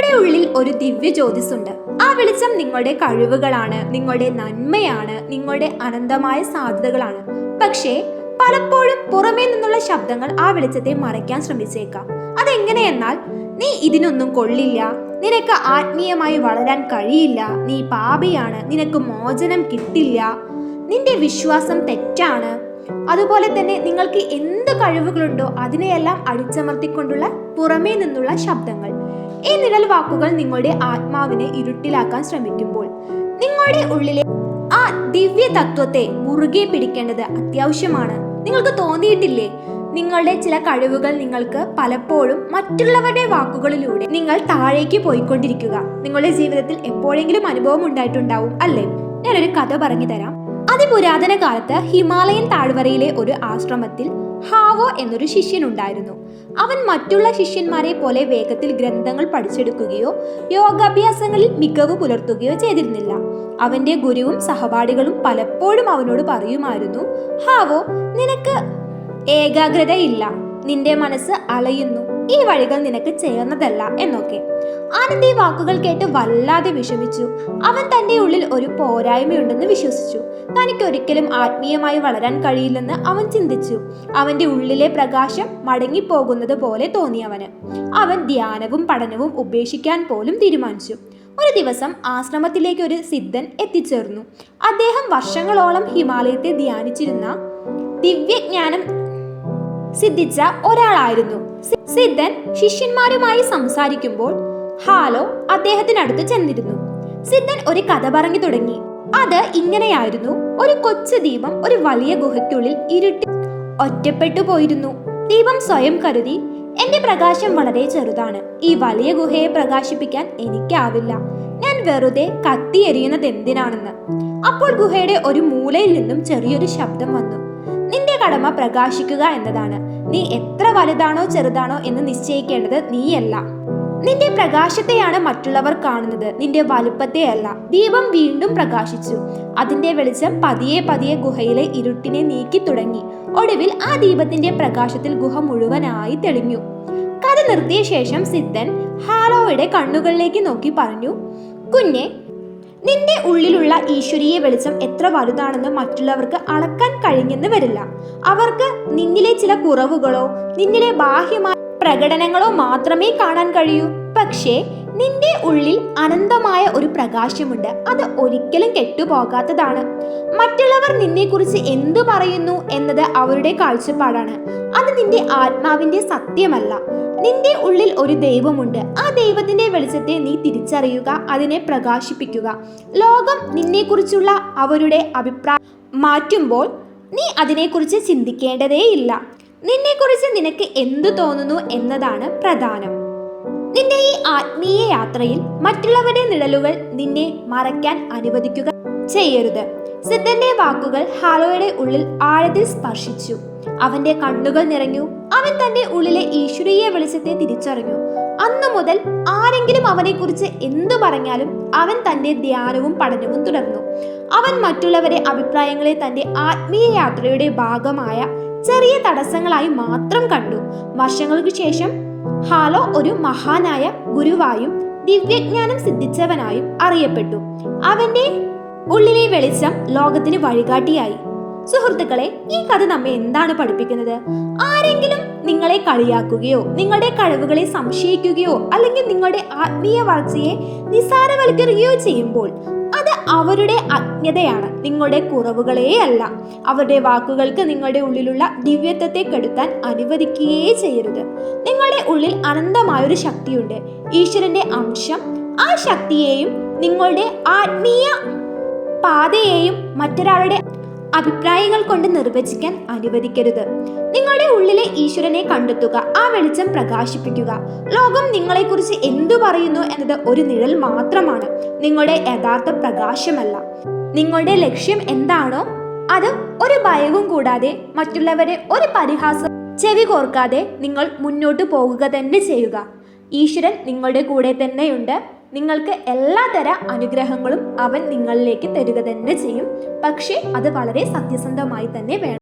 നിങ്ങളുടെ ഉള്ളിൽ ഒരു ദിവ്യ ജ്യോതിസുണ്ട് ആ വെളിച്ചം നിങ്ങളുടെ കഴിവുകളാണ് നിങ്ങളുടെ നന്മയാണ് നിങ്ങളുടെ അനന്തമായ സാധ്യതകളാണ്. പക്ഷേ പലപ്പോഴും പുറമേ നിന്നുള്ള ശബ്ദങ്ങൾ ആ വെളിച്ചത്തെ മറയ്ക്കാൻ ശ്രമിച്ചേക്കാം. അതെങ്ങനെയെന്നാൽ നീ ഇതിനൊന്നും കൊള്ളില്ല. നിനക്ക് ആത്മീയമായി വളരാൻ കഴിയില്ല. നീ പാപിയാണ്. നിനക്ക് മോചനം കിട്ടില്ല. നിന്റെ വിശ്വാസം തെറ്റാണ്. അതുപോലെ തന്നെ നിങ്ങൾക്ക് എന്ത് കഴിവുകളുണ്ടോ അതിനെയെല്ലാം അടിച്ചമർത്തിക്കൊണ്ടുള്ള പുറമേ നിന്നുള്ള ശബ്ദങ്ങൾ. ഈ നിഴൽ വാക്കുകൾ നിങ്ങളുടെ ആത്മാവിനെ ഇരുട്ടിലാക്കാൻ ശ്രമിക്കുമ്പോൾ നിങ്ങളുടെ ഉള്ളിലെ ആ ദിവ്യ തത്വത്തെ മുറുകെ പിടിക്കേണ്ടത് അത്യാവശ്യമാണ്. നിങ്ങൾക്ക് തോന്നിയിട്ടില്ലേ? നിങ്ങളുടെ ചില കഴിവുകൾ നിങ്ങൾക്ക് പലപ്പോഴും മറ്റുള്ളവരുടെ വാക്കുകളിലൂടെ നിങ്ങൾ താഴേക്ക് പോയിക്കൊണ്ടിരിക്കുക. നിങ്ങളുടെ ജീവിതത്തിൽ എപ്പോഴെങ്കിലും അനുഭവം ഉണ്ടായിട്ടുണ്ടാവും അല്ലേ? ഞാനൊരു കഥ പറഞ്ഞു തരാം. അതിപുരാതന കാലത്ത് ഹിമാലയൻ താഴ്വരയിലെ ഒരു ആശ്രമത്തിൽ ഹാവോ എന്നൊരു ശിഷ്യനുണ്ടായിരുന്നു. അവൻ മറ്റുള്ള ശിഷ്യന്മാരെ പോലെ വേഗത്തിൽ ഗ്രന്ഥങ്ങൾ പഠിച്ചെടുക്കുകയോ യോഗാഭ്യാസങ്ങളിൽ മികവ് പുലർത്തുകയോ ചെയ്തിരുന്നില്ല. അവന്റെ ഗുരുവും സഹപാഠികളും പലപ്പോഴും അവനോട് പറയുമായിരുന്നു ഹാവോ നിനക്ക് ഏകാഗ്രതയില്ല. നിന്റെ മനസ്സ് അലയുന്നു. ഈ വഴികൾ നിനക്ക് ചേർന്നതല്ല എന്നൊക്കെ. ആനന്ദ് ഈ വാക്കുകൾ കേട്ട് വല്ലാതെ വിഷമിച്ചു. അവൻ തന്റെ ഉള്ളിൽ ഒരു പോരായ്മയുണ്ടെന്ന് വിശ്വസിച്ചു. തനിക്ക് ഒരിക്കലും ആത്മീയമായി വളരാൻ കഴിയില്ലെന്ന് അവൻ ചിന്തിച്ചു. അവന്റെ ഉള്ളിലെ പ്രകാശം മടങ്ങിപ്പോകുന്നത് പോലെ തോന്നി അവന്. അവൻ ധ്യാനവും പഠനവും ഉപേക്ഷിക്കാൻ പോലും തീരുമാനിച്ചു. ഒരു ദിവസം ആശ്രമത്തിലേക്ക് ഒരു സിദ്ധൻ എത്തിച്ചേർന്നു. അദ്ദേഹം വർഷങ്ങളോളം ഹിമാലയത്തെ ധ്യാനിച്ചിരുന്ന ദിവ്യജ്ഞാനം സിദ്ധിച്ച ഒരാളായിരുന്നു. സിദ്ധൻ ശിഷ്യന്മാരുമായി സംസാരിക്കുമ്പോൾ ഹാലോ അദ്ദേഹത്തിനടുത്ത് ചെന്നിരുന്നു. സിദ്ധൻ ഒരു കഥ പറഞ്ഞു തുടങ്ങി. അത് ഇങ്ങനെയായിരുന്നു. ഒരു കൊച്ചു ദീപം ഒരു വലിയ ഗുഹയ്ക്കുള്ളിൽ ഇരുട്ടി ഒറ്റപ്പെട്ടു പോയിരുന്നു. ദീപം സ്വയം കരുതി എന്റെ പ്രകാശം വളരെ ചെറുതാണ്. ഈ വലിയ ഗുഹയെ പ്രകാശിപ്പിക്കാൻ എനിക്കാവില്ല. ഞാൻ വെറുതെ കത്തി എറിയുന്നത് എന്തിനാണെന്ന്. അപ്പോൾ ഗുഹയുടെ ഒരു മൂലയിൽ നിന്നും ചെറിയൊരു ശബ്ദം വന്നു. കടമ പ്രകാശിക്കുക എന്നതാണ്. നീ എത്ര വലുതാണോ ചെറുതാണോ എന്ന് നിശ്ചയിക്കേണ്ടത് നീയല്ല. നിന്റെ പ്രകാശത്തെയാണ് മറ്റുള്ളവർ കാണുന്നത്. നിന്റെ വലുപ്പത്തെയല്ല ദീപം വീണ്ടും പ്രകാശിച്ചു. അതിന്റെ വെളിച്ചം പതിയെ പതിയെ ഗുഹയിലെ ഇരുട്ടിനെ നീക്കി തുടങ്ങി. ഒടുവിൽ ആ ദീപത്തിന്റെ പ്രകാശത്തിൽ ഗുഹ മുഴുവനായി തെളിഞ്ഞു. കഥ നിർത്തിയ ശേഷം സിദ്ധൻ ഹാലോയുടെ കണ്ണുകളിലേക്ക് നോക്കി പറഞ്ഞു കുഞ്ഞെ നിന്റെ ഉള്ളിലുള്ള ഈശ്വരീയ വെളിച്ചം എത്ര വലുതാണെന്ന് മറ്റുള്ളവർക്ക് അളക്കാൻ കഴിഞ്ഞെന്ന് വരില്ല. അവർക്ക് നിന്നിലെ ചില കുറവുകളോ നിന്നിലെ ബാഹ്യമായ പ്രകടനങ്ങളോ മാത്രമേ കാണാൻ കഴിയൂ. പക്ഷേ നിന്റെ ഉള്ളിൽ അനന്തമായ ഒരു പ്രകാശമുണ്ട്. അത് ഒരിക്കലും കെട്ടുപോകാത്തതാണ്. മറ്റുള്ളവർ നിന്നെക്കുറിച്ച് എന്തു പറയുന്നു എന്നത് അവരുടെ കാഴ്ചപ്പാടാണ്. അത് നിന്റെ ആത്മാവിന്റെ സത്യമല്ല. നിന്റെ ഉള്ളിൽ ഒരു ദൈവമുണ്ട്. ആ ദൈവത്തിന്റെ വെളിച്ചത്തെ നീ തിരിച്ചറിയുക അതിനെ പ്രകാശിപ്പിക്കുക. ലോകം നിന്നെക്കുറിച്ചുള്ള അവരുടെ അഭിപ്രായം മാറ്റുമ്പോൾ നീ അതിനെക്കുറിച്ച് ചിന്തിക്കേണ്ടതേയില്ല. നിന്നെക്കുറിച്ച് നിനക്ക് എന്തു തോന്നുന്നു എന്നതാണ് പ്രധാനം. നിന്റെ ഈ ആത്മീയ യാത്രയിൽ മറ്റുള്ളവരുടെ നിഴലുകൾ നിന്നെ മറയ്ക്കാൻ അനുവദിക്കുക. ചെയ്യരുത്. സിദ്ധന്റെ വാക്കുകൾ ഹാലോയുടെ ഉള്ളിൽ ആഴത്തിൽ സ്പർശിച്ചു. അവന്റെ കണ്ണുകൾ നിറഞ്ഞു. അവൻ തന്റെ ഉള്ളിലെ ഈശ്വരീയ വെളിച്ചത്തെ തിരിച്ചറിഞ്ഞു. അന്നു മുതൽ ആരെങ്കിലും അവനെക്കുറിച്ച് എന്തു പറഞ്ഞാലും അവൻ തന്റെ ധ്യാനവും പഠനവും തുടർന്നു. അവൻ മറ്റുള്ളവരെ അഭിപ്രായങ്ങളെ തന്റെ ആത്മീയ യാത്രയുടെ ഭാഗമായ ചെറിയ തടസ്സങ്ങളായി മാത്രം കണ്ടു. വർഷങ്ങൾക്ക് ശേഷം ഹാലോ ഒരു മഹാനായ ഗുരുവായും ദിവ്യജ്ഞാനം സിദ്ധിച്ചവനായും അറിയപ്പെട്ടു. അവന്റെ ഉള്ളിലെ വെളിച്ചം ലോകത്തിന് വഴികാട്ടിയായി. സുഹൃത്തുക്കളെ ഈ കഥ നമ്മെ എന്താണ് പഠിപ്പിക്കുന്നത്? ആരെങ്കിലും നിങ്ങളെ കളിയാക്കുകയോ നിങ്ങളുടെ കഴിവുകളെ സംശയിക്കുകയോ അല്ലെങ്കിൽ നിങ്ങളുടെ ആത്മീയ വളർച്ചയെ നിസാരവൽക്കരിക്കുകയോ ചെയ്യുമ്പോൾ അത് അവരുടെ അജ്ഞതയാണ് നിങ്ങളുടെ കുറവുകളേ അല്ല. അവരുടെ വാക്കുകൾക്ക് നിങ്ങളുടെ ഉള്ളിലുള്ള ദിവ്യത്വത്തെ കെടുത്താൻ അനുവദിക്കുകയേ ചെയ്യരുത്. നിങ്ങളുടെ ഉള്ളിൽ അനന്തമായൊരു ശക്തിയുണ്ട്. ഈശ്വരന്റെ അംശം ആ ശക്തിയെയും നിങ്ങളുടെ ആത്മീയ പാതയെയും മറ്റൊരാളുടെ അഭിപ്രായങ്ങൾ കൊണ്ട് നിർവചിക്കാൻ അനുവദിക്കരുത്. നിങ്ങളുടെ ഉള്ളിലെ ഈശ്വരനെ കണ്ടെത്തുക ആ വെളിച്ചം പ്രകാശിപ്പിക്കുക. ലോകം നിങ്ങളെക്കുറിച്ച് എന്തു പറയുന്നു എന്നത് ഒരു നിഴൽ മാത്രമാണ്. നിങ്ങളുടെ യഥാർത്ഥ പ്രകാശമല്ല. നിങ്ങളുടെ ലക്ഷ്യം എന്താണോ അത് ഒരു ഭയവും കൂടാതെ മറ്റുള്ളവരെ ഒരു പരിഹാസം ചെവി കോർക്കാതെ നിങ്ങൾ മുന്നോട്ട് പോകുക തന്നെ ചെയ്യുക. ഈശ്വരൻ നിങ്ങളുടെ കൂടെ തന്നെയുണ്ട്. നിങ്ങൾക്ക് എല്ലാതര അനുഗ്രഹങ്ങളും അവൻ നിങ്ങളിലേക്ക് തരിക തന്നെ ചെയ്യും. പക്ഷേ അത് വളരെ സത്യസന്ധമായി തന്നെ വേണം.